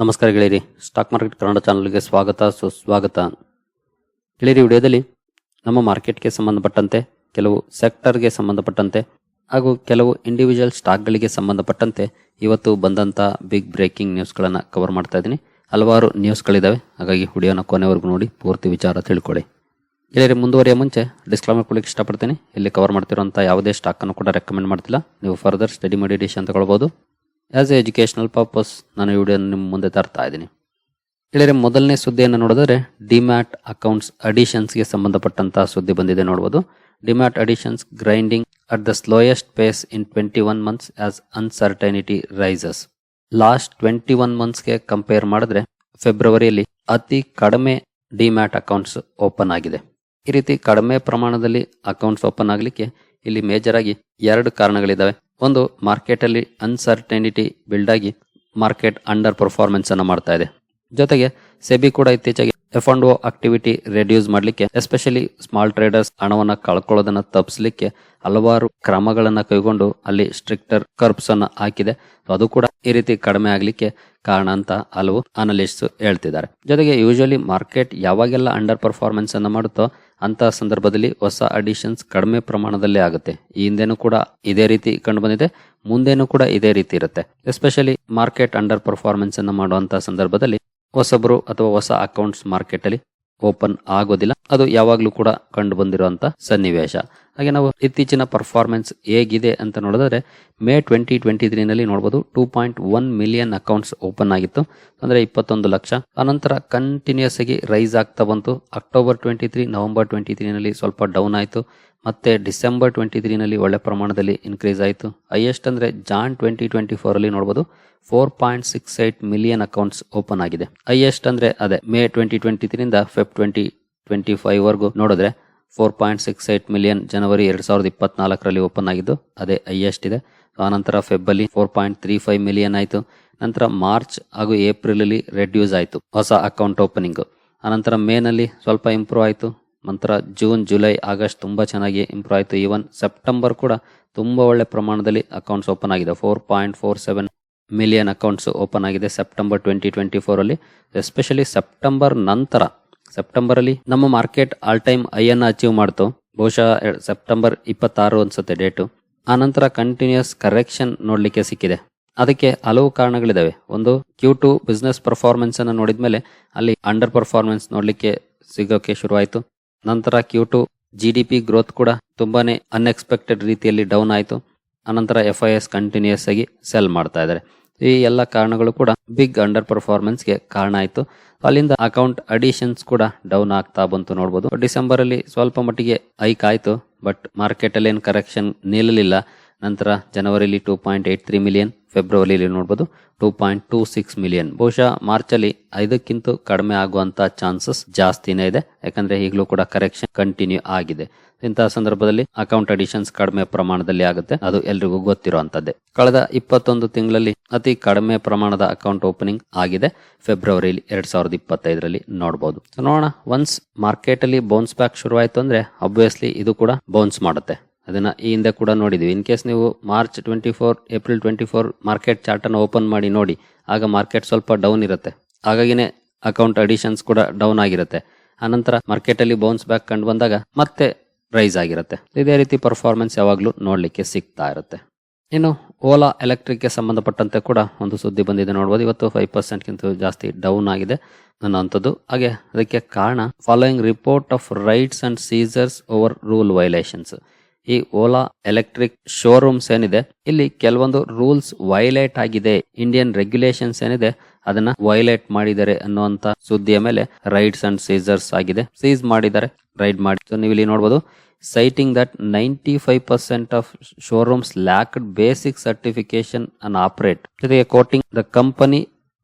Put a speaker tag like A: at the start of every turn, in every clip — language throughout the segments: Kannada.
A: ನಮಸ್ಕಾರ ಗೆಳೆಯರಿ. ಸ್ಟಾಕ್ ಮಾರ್ಕೆಟ್ ಕನ್ನಡ ಚಾನಲ್ಗೆ ಸ್ವಾಗತ, ಸುಸ್ವಾಗತ. ಗೆಳೆಯರಿ, ವಿಡಿಯೋದಲ್ಲಿ ನಮ್ಮ ಮಾರ್ಕೆಟ್ಗೆ ಸಂಬಂಧಪಟ್ಟಂತೆ, ಕೆಲವು ಸೆಕ್ಟರ್ಗೆ ಸಂಬಂಧಪಟ್ಟಂತೆ ಹಾಗೂ ಕೆಲವು ಇಂಡಿವಿಜುವಲ್ ಸ್ಟಾಕ್ಗಳಿಗೆ ಸಂಬಂಧಪಟ್ಟಂತೆ ಇವತ್ತು ಬಂದಂಥ ಬಿಗ್ ಬ್ರೇಕಿಂಗ್ ನ್ಯೂಸ್ಗಳನ್ನು ಕವರ್ ಮಾಡ್ತಾ ಇದ್ದೀನಿ. ಹಲವಾರು ನ್ಯೂಸ್ಗಳಿದ್ದಾವೆ ಹಾಗಾಗಿ ವಿಡಿಯೋನ ಕೊನೆವರೆಗೂ ನೋಡಿ, ಪೂರ್ತಿ ವಿಚಾರ ತಿಳ್ಕೊಳ್ಳಿ. ಗೆಳೆಯರಿ, ಮುಂದುವರಿಯ ಮುಂಚೆ ಡಿಸ್ಕ್ಲೈಮರ್ ಕೊಡಲಿಕ್ಕೆ ಇಷ್ಟಪಡ್ತೀನಿ. ಇಲ್ಲಿ ಕವರ್ ಮಾಡ್ತಿರುವಂಥ ಯಾವುದೇ ಸ್ಟಾಕನ್ನು ಕೂಡ ರೆಕಮೆಂಡ್ ಮಾಡ್ತಿಲ್ಲ. ನೀವು ಫರ್ದರ್ ಸ್ಟಡಿ ಮಾಡಿ ಡಿಶನ್ ತಗೊಳ್ಬೋದು. ಆಸ್ ಎ ಎಜುಕೇಷನಲ್ ಪರ್ಪಸ್ ನಾನು ಈ ವಿಡಿಯೋ ನಿಮ್ಮ ಮುಂದೆ ತರ್ತಾ ಇದ್ದೀನಿ. ಹೇಳಿದರೆ ಮೊದಲನೇ ಸುದ್ದಿಯನ್ನು ನೋಡಿದರೆ ಡಿಮ್ಯಾಟ್ ಅಕೌಂಟ್ಸ್ ಅಡಿಷನ್ಸ್ಗೆ ಸಂಬಂಧಪಟ್ಟಂತಹ ಸುದ್ದಿ ಬಂದಿದೆ ನೋಡ್ಬೋದು. Demat additions grinding at the slowest pace in twenty one months as uncertainty rises last twenty one ಮಂತ್ಸ್ಗೆ compare ಮಾಡಿದ್ರೆ ಫೆಬ್ರವರಿಯಲ್ಲಿ ಅತಿ ಕಡಿಮೆ ಡಿಮ್ಯಾಟ್ ಅಕೌಂಟ್ಸ್ ಓಪನ್ ಆಗಿದೆ. ಈ ರೀತಿ ಕಡಿಮೆ ಪ್ರಮಾಣದಲ್ಲಿ ಅಕೌಂಟ್ಸ್ ಓಪನ್ ಆಗಲಿಕ್ಕೆ ಇಲ್ಲಿ ಮೇಜರ್ ಆಗಿ ಎರಡು ಕಾರಣಗಳಿದ್ದಾವೆ ಒಂದು ಮಾರ್ಕೆಟ್ ಅಲ್ಲಿ ಅನ್ಸರ್ಟನಿಟಿ ಬಿಲ್ಡ್ ಆಗಿ ಮಾರ್ಕೆಟ್ ಅಂಡರ್ ಪರ್ಫಾರ್ಮೆನ್ಸ್ ಅನ್ನು ಮಾಡ್ತಾ ಇದೆ. ಜೊತೆಗೆ ಸೆಬಿ ಕೂಡ ಇತ್ತೀಚೆಗೆ F and O activity reduce ಮಾಡಲಿಕ್ಕೆ ಎಸ್ಪೆಷಲಿ ಸ್ಮಾಲ್ ಟ್ರೇಡರ್ಸ್ ಹಣವನ್ನ ಕಳ್ಕೊಳ್ಳೋದನ್ನ ತಪ್ಪಿಸಲಿಕ್ಕೆ ಹಲವಾರು ಕ್ರಮಗಳನ್ನ ಕೈಗೊಂಡು ಅಲ್ಲಿ ಸ್ಟ್ರಿಕ್ಟರ್ ಕರ್ಪ್ಸ್ ಅನ್ನು ಹಾಕಿದೆ. ಅದು ಕೂಡ ಈ ರೀತಿ ಕಡಿಮೆ ಆಗಲಿಕ್ಕೆ ಕಾರಣ ಅಂತ ಹಲವು ಅನಲಿಸ್ಟ್ ಹೇಳ್ತಿದ್ದಾರೆ. ಜೊತೆಗೆ ಯೂಶಲಿ ಮಾರ್ಕೆಟ್ ಯಾವಾಗೆಲ್ಲ ಅಂಡರ್ ಪರ್ಫಾರ್ಮೆನ್ಸ್ ಅನ್ನು ಮಾಡುತ್ತೋ ಅಂತ ಸಂದರ್ಭದಲ್ಲಿ ಹೊಸ ಅಡಿಷನ್ಸ್ ಕಡಿಮೆ ಪ್ರಮಾಣದಲ್ಲಿ ಆಗುತ್ತೆ. ಈ ಹಿಂದೆನೂ ಕೂಡ ಇದೇ ರೀತಿ ಕಂಡು ಬಂದಿದೆ. ಮುಂದೇನು ಕೂಡ ಇದೇ ರೀತಿ ಇರುತ್ತೆ. ಎಸ್ಪೆಷಲಿ ಮಾರ್ಕೆಟ್ ಅಂಡರ್ ಪರ್ಫಾರ್ಮೆನ್ಸ್ ಅನ್ನು ಮಾಡುವಂತಹ ಸಂದರ್ಭದಲ್ಲಿ ಹೊಸಬರು ಅಥವಾ ಹೊಸ ಅಕೌಂಟ್ಸ್ ಮಾರ್ಕೆಟ್ ಅಲ್ಲಿ ಓಪನ್ ಆಗೋದಿಲ್ಲ. ಅದು ಯಾವಾಗ್ಲೂ ಕೂಡ ಕಂಡು ಬಂದಿರುವಂತ ಸನ್ನಿವೇಶ. ಹಾಗೆ ನಾವು ಇತ್ತೀಚಿನ ಪರ್ಫಾರ್ಮೆನ್ಸ್ ಹೇಗಿದೆ ಅಂತ ನೋಡಿದ್ರೆ, ಮೇ ಟ್ವೆಂಟಿ ಟ್ವೆಂಟಿ ತ್ರೀನಲ್ಲಿ ನೋಡಬಹುದು two point one million accounts open ಆಗಿತ್ತು. ಅಂದ್ರೆ ಇಪ್ಪತ್ತೊಂದು ಲಕ್ಷ. ಅನಂತರ ಕಂಟಿನ್ಯೂಸ್ ಆಗಿ ರೈಸ್ ಆಗ್ತಾ ಬಂತು. October twenty three November twenty ತ್ರೀನಲ್ಲಿ ಸ್ವಲ್ಪ ಡೌನ್ ಆಯಿತು. ಮತ್ತೆ ಡಿಸೆಂಬರ್ ಟ್ವೆಂಟಿ ತ್ರೀನಲ್ಲಿ ಒಳ್ಳೆ ಪ್ರಮಾಣದಲ್ಲಿ ಇನ್ಕ್ರೀಸ್ ಆಯಿತು. ಹೈಯೆಸ್ಟ್ ಅಂದರೆ ಜಾನ್ ಟ್ವೆಂಟಿ ಟ್ವೆಂಟಿ ಫೋರಲ್ಲಿ ನೋಡ್ಬೋದು. Four point six eight million accounts open ಆಗಿದೆ. ಹೈಯೆಸ್ಟ್ ಅಂದರೆ ಅದೇ ಮೇ ಟ್ವೆಂಟಿ ಟ್ವೆಂಟಿ ತ್ರೀಯಿಂದ ಫೆಬ್ ಟ್ವೆಂಟಿ ಟ್ವೆಂಟಿ ಫೈವ್ ವರೆಗೂ ನೋಡಿದ್ರೆ four point six eight million ಜನವರಿ ಎರಡು ಸಾವಿರದ ಇಪ್ಪತ್ನಾಲ್ಕರಲ್ಲಿ ಓಪನ್ ಆಗಿದ್ದು, ಅದೇ ಹೈಯೆಸ್ಟ್ ಇದೆ. ಆನಂತರ ಫೆಬ್ಬಲ್ಲಿ four point three five million ಆಯಿತು. ನಂತರ ಮಾರ್ಚ್ ಹಾಗೂ ಏಪ್ರಿಲಲ್ಲಿ ರೆಡ್ಯೂಸ್ ಆಯಿತು. ಹೊಸ ಅಕೌಂಟ್ ಓಪನಿಂಗು ಆನಂತರ ಮೇನಲ್ಲಿ ಸ್ವಲ್ಪ ಇಂಪ್ರೂವ್ ಆಯಿತು. ನಂತರ ಜೂನ್, ಜುಲೈ, ಆಗಸ್ಟ್ ತುಂಬ ಚೆನ್ನಾಗಿ ಇಂಪ್ರೂವ್ ಆಯಿತು. ಈವನ್ ಸೆಪ್ಟೆಂಬರ್ ಕೂಡ ತುಂಬ ಒಳ್ಳೆ ಪ್ರಮಾಣದಲ್ಲಿ ಅಕೌಂಟ್ಸ್ ಓಪನ್ ಆಗಿದೆ. Four point four seven million accounts open ಆಗಿದೆ ಸೆಪ್ಟೆಂಬರ್ ಟ್ವೆಂಟಿ ಟ್ವೆಂಟಿ ಫೋರಲ್ಲಿ ಎಸ್ಪೆಷಲಿ ಸೆಪ್ಟೆಂಬರ್ ನಂತರ ಸೆಪ್ಟೆಂಬರಲ್ಲಿ ನಮ್ಮ ಮಾರ್ಕೆಟ್ ಆಲ್ ಟೈಮ್ ಐಯನ್ನು ಅಚೀವ್ ಮಾಡ್ತು. ಬಹುಶಃ ಸೆಪ್ಟೆಂಬರ್ ಇಪ್ಪತ್ತಾರು ಅನ್ಸುತ್ತೆ ಡೇಟು ಆನಂತರ ಕಂಟಿನ್ಯೂಸ್ ಕರೆಕ್ಷನ್ ನೋಡಲಿಕ್ಕೆ ಸಿಕ್ಕಿದೆ. ಅದಕ್ಕೆ ಹಲವು ಕಾರಣಗಳಿದ್ದಾವೆ ಒಂದು ಕ್ಯೂ ಟು ಬಿಸ್ನೆಸ್ ಪರ್ಫಾರ್ಮೆನ್ಸ್ ಅನ್ನು ನೋಡಿದ್ಮೇಲೆ ಅಲ್ಲಿ ಅಂಡರ್ ಪರ್ಫಾರ್ಮೆನ್ಸ್ ನೋಡಲಿಕ್ಕೆ ಸಿಗೋಕೆ ಶುರುವಾಯಿತು. ನಂತರ Q two G D P growth ಕೂಡ ತುಂಬಾನೇ ಅನ್ಎಕ್ಸ್ಪೆಕ್ಟೆಡ್ ರೀತಿಯಲ್ಲಿ ಡೌನ್ ಆಯಿತು. ಅನಂತರ ಎಫ್ ಐ ಎಸ್ ಕಂಟಿನ್ಯೂಸ್ ಆಗಿ ಸೆಲ್ ಮಾಡ್ತಾ ಇದ್ದಾರೆ. ಈ ಎಲ್ಲ ಕಾರಣಗಳು ಕೂಡ ಬಿಗ್ ಅಂಡರ್ ಪರ್ಫಾರ್ಮೆನ್ಸ್ಗೆ ಕಾರಣ ಆಯಿತು. ಅಲ್ಲಿಂದ ಅಕೌಂಟ್ ಅಡಿಷನ್ಸ್ ಕೂಡ ಡೌನ್ ಆಗ್ತಾ ಬಂತು ನೋಡ್ಬೋದು. ಡಿಸೆಂಬರ್ ಅಲ್ಲಿ ಸ್ವಲ್ಪ ಮಟ್ಟಿಗೆ ಹೈಕ್ ಆಯಿತು ಬಟ್ ಮಾರ್ಕೆಟ್ ಅಲ್ಲಿ ಏನು ಕರೆಕ್ಷನ್ ನಿಲ್ಲಲಿಲ್ಲ. ನಂತರ ಜನವರಿಲಿ two point eight three million ಫೆಬ್ರವರಿಲಿ ನೋಡಬಹುದು two point two six million ಬಹುಶಃ ಮಾರ್ಚ್ ಅಲ್ಲಿ ಐದಕ್ಕಿಂತ ಕಡಿಮೆ ಆಗುವಂತ ಚಾನ್ಸಸ್ ಜಾಸ್ತಿನೇ ಇದೆ. ಯಾಕಂದ್ರೆ ಈಗಲೂ ಕೂಡ ಕರೆಕ್ಷನ್ ಕಂಟಿನ್ಯೂ ಆಗಿದೆ. ಇಂತಹ ಸಂದರ್ಭದಲ್ಲಿ ಅಕೌಂಟ್ ಅಡಿಷನ್ಸ್ ಕಡಿಮೆ ಪ್ರಮಾಣದಲ್ಲಿ ಆಗುತ್ತೆ. ಅದು ಎಲ್ರಿಗೂ ಗೊತ್ತಿರುವಂತದ್ದೇ. ಕಳೆದ ಇಪ್ಪತ್ತೊಂದು ತಿಂಗಳಲ್ಲಿ ಅತಿ ಕಡಿಮೆ ಪ್ರಮಾಣದ ಅಕೌಂಟ್ ಓಪನಿಂಗ್ ಆಗಿದೆ. ಫೆಬ್ರವರಿಲಿ ಎರಡ್ ಸಾವಿರದ ಇಪ್ಪತ್ತೈದರಲ್ಲಿ ನೋಡಬಹುದು ನೋಡೋಣ ಒನ್ಸ್ ಮಾರ್ಕೆಟ್ ಅಲ್ಲಿ ಬೌನ್ಸ್ ಬ್ಯಾಕ್ ಶುರುವಾಯಿತು ಅಂದ್ರೆ ಅಬ್ವಿಯಸ್ಲಿ ಇದು ಕೂಡ ಬೌನ್ಸ್ ಮಾಡುತ್ತೆ. ಅದನ್ನ ಈ ಹಿಂದೆ ಕೂಡ ನೋಡಿದ್ದೀವಿ ಇನ್ ಕೇಸ್ ನೀವು March twenty four April twenty four market chart ಅನ್ನು ಓಪನ್ ಮಾಡಿ ನೋಡಿ, ಆಗ ಮಾರ್ಕೆಟ್ ಸ್ವಲ್ಪ ಡೌನ್ ಇರುತ್ತೆ. ಹಾಗಾಗಿನೇ ಅಕೌಂಟ್ ಅಡಿಷನ್ಸ್ ಕೂಡ ಡೌನ್ ಆಗಿರುತ್ತೆ. ಆನಂತರ ಮಾರ್ಕೆಟ್ ಅಲ್ಲಿ ಬೌನ್ಸ್ ಬ್ಯಾಕ್ ಕಂಡು ಬಂದಾಗ ಮತ್ತೆ ರೈಸ್ ಆಗಿರುತ್ತೆ. ಇದೇ ರೀತಿ ಪರ್ಫಾರ್ಮೆನ್ಸ್ ಯಾವಾಗಲೂ ನೋಡಲಿಕ್ಕೆ ಸಿಗ್ತಾ ಇರುತ್ತೆ. ಇನ್ನು ಓಲಾ ಎಲೆಕ್ಟ್ರಿಕ್ಗೆ ಸಂಬಂಧಪಟ್ಟಂತೆ ಕೂಡ ಒಂದು ಸುದ್ದಿ ಬಂದಿದೆ ನೋಡ್ಬೋದು. ಇವತ್ತು ಫೈವ್ ಪರ್ಸೆಂಟ್ಗಿಂತ ಜಾಸ್ತಿ ಡೌನ್ ಆಗಿದೆ ಅನ್ನೋಂಥದ್ದು ಹಾಗೆ ಅದಕ್ಕೆ ಕಾರಣ following report of raids and seizures over rule violations ಈ ಓಲಾ ಎಲೆಕ್ಟ್ರಿಕ್ ಶೋರೂಮ್ಸ್ ಏನಿದೆ, ಇಲ್ಲಿ ಕೆಲವೊಂದು ರೂಲ್ಸ್ ವೈಲೇಟ್ ಆಗಿದೆ. ಇಂಡಿಯನ್ ರೆಗ್ಯುಲೇಷನ್ಸ್ ಏನಿದೆ, ಅದನ್ನ ವೈಲೇಟ್ ಮಾಡಿದ್ದಾರೆ ಅನ್ನುವಂತ ಸುದ್ದಿಯ ಮೇಲೆ ರೈಡ್ಸ್ ಅಂಡ್ ಸೀಸರ್ಸ್ ಆಗಿದೆ. ಸೀಸ್ ಮಾಡಿದ್ದಾರೆ, ರೈಡ್ ಮಾಡಿ. ನೀವು ಇಲ್ಲಿ ನೋಡಬಹುದು citing that ninety five percent of showrooms lacked basic certification and operate ಜೊತೆಗೆ quoting the company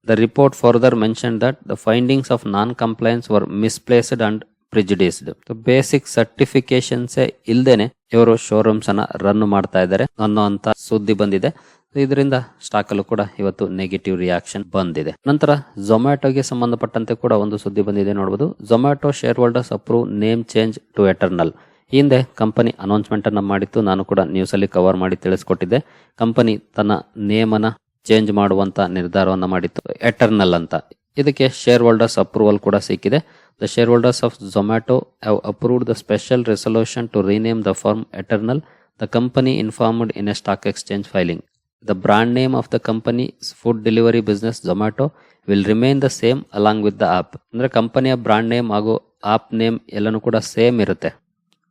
A: the report further mention that the findings of non compliance were misplaced and prejudiced basic certifications ಇಲ್ದೇನೆ ಇವರು ಶೋರೂಮ್ಸ್ ಅನ್ನ ರನ್ ಮಾಡ್ತಾ ಇದ್ದಾರೆ ಅನ್ನೋಂತ ಸುದ್ದಿ ಬಂದಿದೆ. ಇದರಿಂದ ಸ್ಟಾಕ್ ಅಲ್ಲೂ ಕೂಡ ಇವತ್ತು ನೆಗೆಟಿವ್ ರಿಯಾಕ್ಷನ್ ಬಂದಿದೆ. ನಂತರ ಝೊಮ್ಯಾಟೋಗೆ ಸಂಬಂಧಪಟ್ಟಂತೆ ಕೂಡ ಒಂದು ಸುದ್ದಿ ಬಂದಿದೆ ನೋಡಬಹುದು Zomato share holders approve name change to Eternal ಹಿಂದೆ ಕಂಪನಿ ಅನೌನ್ಸ್ಮೆಂಟ್ ಅನ್ನ ಮಾಡಿತ್ತು. ನಾನು ಕೂಡ ನ್ಯೂಸ್ ಅಲ್ಲಿ ಕವರ್ ಮಾಡಿ ತಿಳಿಸ್ಕೊಟ್ಟಿದ್ದೆ. ಕಂಪನಿ ತನ್ನ ನೇಮ್ ಅನ್ನ ಚೇಂಜ್ ಮಾಡುವಂತ ನಿರ್ಧಾರವನ್ನು ಮಾಡಿತ್ತು. ಎಟರ್ನಲ್ ಅಂತ. ಇದಕ್ಕೆ ಶೇರ್ ಹೋಲ್ಡರ್ಸ್ ಅಪ್ರೂವಲ್ ಕೂಡ ಸಿಕ್ಕಿದೆ. Shareholders of Zomato have approved the special resolution to rename the firm Eternal the company informed in a stock exchange filing the brand name of the company food delivery business Zomato will remain the same along with the app ಅಂದರೆ ಕಂಪನಿಯ ಬ್ರಾಂಡ್ ನೇಮ್ ಹಾಗೂ ಆಪ್ ನೇಮ್ ಎಲ್ಲನೂ ಕೂಡ ಸೇಮ್ ಇರುತ್ತೆ.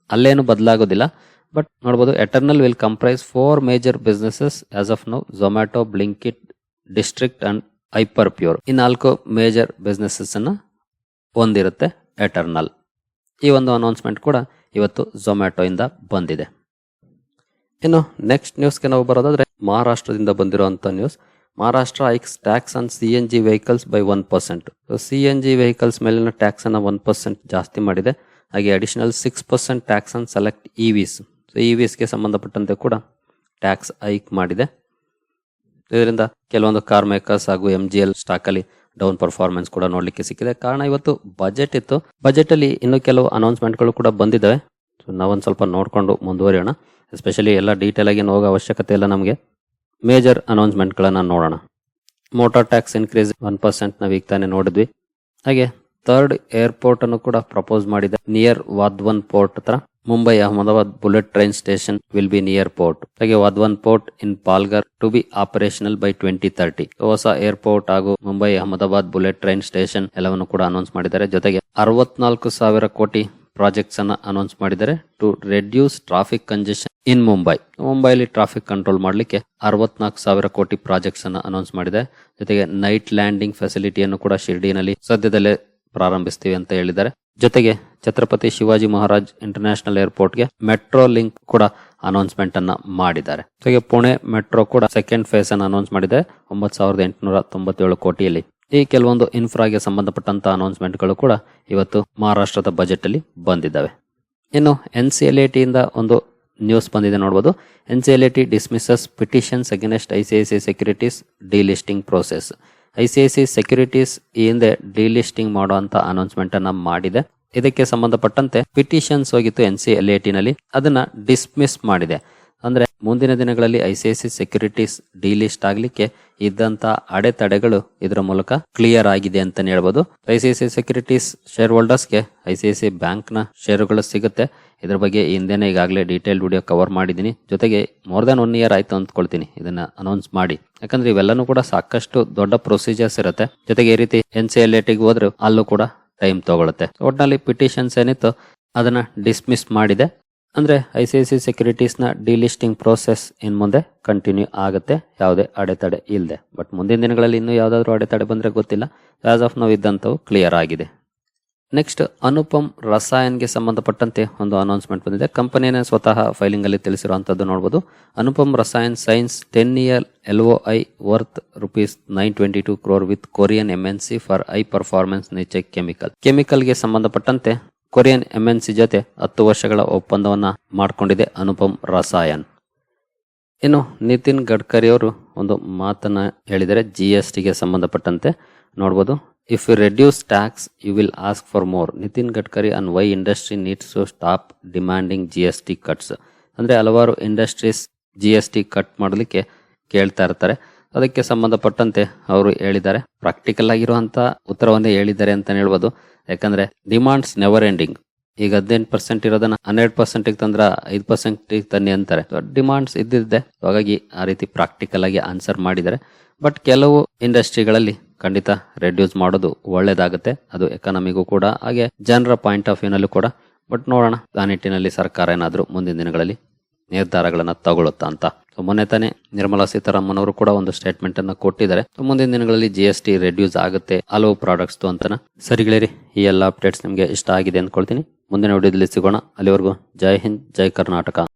A: ಅಲ್ಲೇನು ಬದಲಾಗೋದಿಲ್ಲ. ಬಟ್ ನೋಡ್ಬೋದು Eternal will comprise four major businesses as of now Zomato Blinkit district and Hyperpure ಈ ನಾಲ್ಕು ಮೇಜರ್ ಬಿಸ್ನೆಸಸ್ ಅನ್ನ ಹೊಂದಿರುತ್ತೆ ಎಟರ್ನಲ್ ಈ ಒಂದು ಅನೌನ್ಸ್ಮೆಂಟ್ ಕೂಡ ಇವತ್ತು ಝೊಮ್ಯಾಟೊಯಿಂದ ಬಂದಿದೆ. ಇನ್ನು ನೆಕ್ಸ್ಟ್ ನ್ಯೂಸ್ಗೆ ನಾವು ಬರೋದಾದ್ರೆ ಮಹಾರಾಷ್ಟ್ರದಿಂದ ಬಂದಿರುವಂಥ news Maharashtra hikes tax on C N G vehicles by one percent C N G vehicles ಮೇಲಿನ ಟ್ಯಾಕ್ಸನ್ನು ಒನ್ ಪರ್ಸೆಂಟ್ ಜಾಸ್ತಿ ಮಾಡಿದೆ. ಹಾಗೆ additional six percent tax on select E Vs so ವಿಸ್ಗೆ ಸಂಬಂಧಪಟ್ಟಂತೆ ಕೂಡ ಟ್ಯಾಕ್ಸ್ ಹೈಕ್ ಮಾಡಿದೆ. ಇದರಿಂದ ಕೆಲವೊಂದು ಕಾರ್ ಮೇಕರ್ಸ್ ಹಾಗೂ ಎಂ ಜಿ ಎಲ್ ಸ್ಟಾಕ್ ಅಲ್ಲಿ ಡೌನ್ ಪರ್ಫಾರ್ಮೆನ್ಸ್ ಕೂಡ ನೋಡ್ಲಿಕ್ಕೆ ಸಿಕ್ಕಿದೆ. ಕಾರಣ ಇವತ್ತು ಬಜೆಟ್ ಇತ್ತು. ಬಜೆಟ್ ಅಲ್ಲಿ ಇನ್ನು ಕೆಲವು ಅನೌನ್ಸ್ಮೆಂಟ್ಗಳು ಕೂಡ ಬಂದಿದ್ದಾವೆ. ಸೊ ನಾವೊಂದು ಸ್ವಲ್ಪ ನೋಡ್ಕೊಂಡು ಮುಂದುವರಿಯೋಣ. ಎಸ್ಪೆಷಲಿ ಎಲ್ಲ ಡೀಟೇಲ್ ಆಗಿ ಹೋಗೋ ಅವಶ್ಯಕತೆ ಇಲ್ಲ ನಮಗೆ. ಮೇಜರ್ ಅನೌನ್ಸ್ಮೆಂಟ್ಗಳನ್ನ ನೋಡೋಣ. Motor tax increase one percent ನಾವು ಈಗ ತಾನೇ ನೋಡಿದ್ವಿ. ಹಾಗೆ ಥರ್ಡ್ ಏರ್ಪೋರ್ಟ್ ಅನ್ನು ಕೂಡ ಪ್ರಪೋಸ್ ಮಾಡಿದೆ ನಿಯರ್ ವಾದ್ವನ್ ಪೋರ್ಟ್ ಹತ್ರ. Mumbai Ahmedabad bullet train station will be near port ಹಾಗೆ Vadhvan port in Palghar to be operational by twenty thirty ಹೊಸ ಏರ್ಪೋರ್ಟ್ ಹಾಗೂ Mumbai Ahmedabad bullet train station ಎಲ್ಲವನ್ನು ಕೂಡ ಅನೌನ್ಸ್ ಮಾಡಿದ್ದಾರೆ. ಜೊತೆಗೆ ಅರವತ್ನಾಲ್ಕು ಸಾವಿರ ಕೋಟಿ ಪ್ರಾಜೆಕ್ಟ್ಸ್ ಅನ್ನ ಅನೌನ್ಸ್ ಮಾಡಿದ್ದಾರೆ to reduce traffic congestion in Mumbai ಮುಂಬೈಲಿ traffic control ಮಾಡಲಿಕ್ಕೆ ಅರವತ್ನಾಲ್ಕು ಸಾವಿರ ಕೋಟಿ ಪ್ರಾಜೆಕ್ಟ್ಸ್ ಅನ್ನ ಅನೌನ್ಸ್ ಮಾಡಿದೆ. ಜೊತೆಗೆ ನೈಟ್ ಲ್ಯಾಂಡಿಂಗ್ ಫೆಸಿಲಿಟಿಯನ್ನು ಕೂಡ ಶಿರ್ಡಿನಲ್ಲಿ ಸದ್ಯದಲ್ಲೇ ಪ್ರಾರಂಭಿಸ್ತೀವಿ ಅಂತ ಹೇಳಿದ್ದಾರೆ. ಜೊತೆಗೆ ಛತ್ರಪತಿ ಶಿವಾಜಿ ಮಹಾರಾಜ್ ಇಂಟರ್ನ್ಯಾಷನಲ್ ಏರ್ಪೋರ್ಟ್ಗೆ ಮೆಟ್ರೋ ಲಿಂಕ್ ಕೂಡ ಅನೌನ್ಸ್ಮೆಂಟ್ ಅನ್ನ ಮಾಡಿದ್ದಾರೆ. ಜೊತೆಗೆ ಪುಣೆ ಮೆಟ್ರೋ ಕೂಡ ಸೆಕೆಂಡ್ ಫೇಸ್ ಅನ್ನು ಅನೌನ್ಸ್ ಮಾಡಿದೆ. ಒಂಬತ್ತು ಸಾವಿರದ ಎಂಟುನೂರ ತೊಂಬತ್ತೇಳು ಕೋಟಿಯಲ್ಲಿ. ಈ ಕೆಲವೊಂದು ಇನ್ಫ್ರಾಗೆ ಸಂಬಂಧಪಟ್ಟಂತ ಅನೌನ್ಸ್ಮೆಂಟ್ಗಳು ಕೂಡ ಇವತ್ತು ಮಹಾರಾಷ್ಟ್ರದ ಬಜೆಟ್ ಅಲ್ಲಿ ಬಂದಿದ್ದಾವೆ. ಇನ್ನು ಎನ್ ಸಿ ಎಲ್ ಇಂದ ಒಂದು ನ್ಯೂಸ್ ಬಂದಿದೆ ನೋಡಬಹುದು N C L T dismisses petitions against I C I C securities delisting process. I C I C securities ಹಿಂದೆ ಡಿಲಿಸ್ಟಿಂಗ್ ಮಾಡುವಂತ ಅನೌನ್ಸ್ಮೆಂಟ್ ಅನ್ನ ಮಾಡಿದೆ. ಇದಕ್ಕೆ ಸಂಬಂಧಪಟ್ಟಂತೆ ಪಿಟಿಷನ್ಸ್ ಹೋಗಿತ್ತು ಎನ್ ಸಿ ಎಲ್ನಲ್ಲಿ. ಅದನ್ನ ಡಿಸ್ಮಿಸ್ ಮಾಡಿದೆ. ಅಂದ್ರೆ ಮುಂದಿನ ದಿನಗಳಲ್ಲಿ ಐಸಿಐಸಿ ಸೆಕ್ಯೂರಿಟೀಸ್ ಡಿಲಿಸ್ಟ್ ಆಗ್ಲಿಕ್ಕೆ ಇದ್ದಂತ ಅಡೆತಡೆಗಳು ಇದರ ಮೂಲಕ ಕ್ಲಿಯರ್ ಆಗಿದೆ ಅಂತಾನೆ ಹೇಳ್ಬೋದು. ಐಸಿಐಸಿ ಸೆಕ್ಯೂರಿಟೀಸ್ ಶೇರ್ ಹೋಲ್ಡರ್ಸ್ಗೆ ಐ ಸಿ ಐ ಸಿ ಬ್ಯಾಂಕ್ನ ಷೇರುಗಳು ಸಿಗುತ್ತೆ. ಇದ್ರ ಬಗ್ಗೆ ಹಿಂದೆನೆ ಈಗಾಗಲೇ ಡೀಟೇಲ್ ವಿಡಿಯೋ ಕವರ್ ಮಾಡಿದ್ದೀನಿ. ಜೊತೆಗೆ ಮೋರ್ ದನ್ ಒನ್ ಇಯರ್ ಆಯ್ತು ಅಂದ್ಕೊಳ್ತೀನಿ ಇದನ್ನ ಅನೌನ್ಸ್ ಮಾಡಿ. ಯಾಕಂದ್ರೆ ಇವೆಲ್ಲನೂ ಕೂಡ ಸಾಕಷ್ಟು ದೊಡ್ಡ ಪ್ರೊಸೀಜರ್ಸ್ ಇರುತ್ತೆ. ಜೊತೆಗೆ ಈ ರೀತಿ ಎನ್ ಸಿ ಎಲ್ ಟಿಗೆ ಹೋದ್ರೆ ಅಲ್ಲೂ ಕೂಡ ಟೈಮ್ ತಗೊಳುತ್ತೆ. ಒಟ್ನಲ್ಲಿ ಪಿಟಿಷನ್ಸ್ ಏನಿತ್ತು ಅದನ್ನ ಡಿಸ್ಮಿಸ್ ಮಾಡಿದೆ. ಅಂದ್ರೆ ಐ ಸಿ ಐ ಸಿ ಸೆಕ್ಯೂರಿಟೀಸ್ನ ಡಿಲಿಸ್ಟಿಂಗ್ ಪ್ರೋಸೆಸ್ ಇನ್ನು ಮುಂದೆ ಕಂಟಿನ್ಯೂ ಆಗುತ್ತೆ. ಯಾವುದೇ ಅಡೆತಡೆ ಇಲ್ಲದೆ ಬಟ್ ಮುಂದಿನ ದಿನಗಳಲ್ಲಿ ಇನ್ನೂ ಯಾವುದಾದ್ರೂ ಅಡೆತಡೆ ಬಂದರೆ ಗೊತ್ತಿಲ್ಲ. ಆಸ್ ಆಫ್ ನಾವು ಇದ್ದಂಥವು ಕ್ಲಿಯರ್ ಆಗಿದೆ. ನೆಕ್ಸ್ಟ್ ಅನುಪಮ್ ರಸಾಯನ್ಗೆ ಸಂಬಂಧಪಟ್ಟಂತೆ ಒಂದು ಅನೌನ್ಸ್ಮೆಂಟ್ ಬಂದಿದೆ. ಕಂಪನಿಯೇ ಸ್ವತಃ ಫೈಲಿಂಗಲ್ಲಿ ತಿಳಿಸಿರುವಂಥದ್ದು ನೋಡ್ಬೋದು. Anupam Rasayan signs ten year L O I worth rupees nine twenty two crore with Korean MNC for high performance nature chemical ಕೆಮಿಕಲ್ಗೆ ಸಂಬಂಧಪಟ್ಟಂತೆ ಕೊರಿಯನ್ ಎಂಎನ್ಸಿ ಜೊತೆ ಹತ್ತು ವರ್ಷಗಳ ಒಪ್ಪಂದವನ್ನು ಮಾಡಿಕೊಂಡಿದೆ ಅನುಪಮ್ ರಸಾಯನ್. ಇನ್ನು ನಿತಿನ್ ಗಡ್ಕರಿ ಅವರು ಒಂದು ಮಾತನ್ನು ಹೇಳಿದರೆ ಜಿ ಎಸ್ ಟಿಗೆ ಸಂಬಂಧಪಟ್ಟಂತೆ ನೋಡ್ಬೋದು. If you reduce tax you will ask for more Nitin Gadkari on why industry needs to stop demanding G S T cuts ಅಂದರೆ ಹಲವಾರು industries G S T cut ಮಾಡಲಿಕ್ಕೆ ಕೇಳ್ತಾ ಇರ್ತಾರೆ. ಅದಕ್ಕೆ ಸಂಬಂಧಪಟ್ಟಂತೆ ಅವರು ಹೇಳಿದ್ದಾರೆ. ಪ್ರಾಕ್ಟಿಕಲ್ ಆಗಿರುವಂಥ ಉತ್ತರವನ್ನೇ ಹೇಳಿದ್ದಾರೆ ಅಂತ ಹೇಳ್ಬೋದು. ಯಾಕಂದ್ರೆ ಡಿಮಾಂಡ್ಸ್ ನೆವರ್ ಎಂಡಿಂಗ್ ಈಗ ಹದಿನೆಂಟು ಪರ್ಸೆಂಟ್ ಇರೋದನ್ನ ಹನ್ನೆರಡು ಪರ್ಸೆಂಟ್ ತಂದ್ರ ಐದು ಪರ್ಸೆಂಟ್ ತನ್ನಿ ಅಂತಾರೆ. ಡಿಮಾಂಡ್ಸ್ ಇದ್ದಿದ್ದೆ. ಹಾಗಾಗಿ ಆ ರೀತಿ ಪ್ರಾಕ್ಟಿಕಲ್ ಆಗಿ ಆನ್ಸರ್ ಮಾಡಿದ್ದಾರೆ. ಬಟ್ ಕೆಲವು ಇಂಡಸ್ಟ್ರಿಗಳಲ್ಲಿ ಖಂಡಿತ ರೆಡ್ಯೂಸ್ ಮಾಡೋದು ಒಳ್ಳೇದಾಗುತ್ತೆ. ಅದು ಎಕಾನಮಿಗೂ ಕೂಡ, ಹಾಗೆ ಜನರ ಪಾಯಿಂಟ್ ಆಫ್ ವ್ಯೂನಲ್ಲೂ ಕೂಡ. ಬಟ್ ನೋಡೋಣ ಆ ನಿಟ್ಟಿನಲ್ಲಿ ಸರ್ಕಾರ ಏನಾದರೂ ಮುಂದಿನ ದಿನಗಳಲ್ಲಿ ನಿರ್ಧಾರಗಳನ್ನ ತಗೊಳ್ಳುತ್ತಾ ಅಂತ. ಸೊ ಮೊನ್ನೆ ತಾನೇ ನಿರ್ಮಲಾ ಸೀತಾರಾಮನ್ ಅವರು ಕೂಡ ಒಂದು ಸ್ಟೇಟ್ಮೆಂಟ್ ಅನ್ನ ಕೊಟ್ಟಿದ್ದಾರೆ ಮುಂದಿನ ದಿನಗಳಲ್ಲಿ ಜಿ ಎಸ್ ಟಿ ರೆಡ್ಯೂಸ್ ಆಗುತ್ತೆ. ಹಲವು ಪ್ರಾಡಕ್ಟ್ಸ್ ಅಂತನ. ಸರಿಗಳಿರಿ ಈ ಎಲ್ಲ ಅಪ್ಡೇಟ್ಸ್ ನಿಮಗೆ ಇಷ್ಟ ಆಗಿದೆ ಅಂದ್ಕೊಳ್ತೀನಿ. ಮುಂದಿನ ವಿಡಿಯೋದಲ್ಲಿ ಸಿಗೋಣ. ಅಲ್ಲಿವರೆಗೂ ಜೈ ಹಿಂದ್, ಜೈ ಕರ್ನಾಟಕ.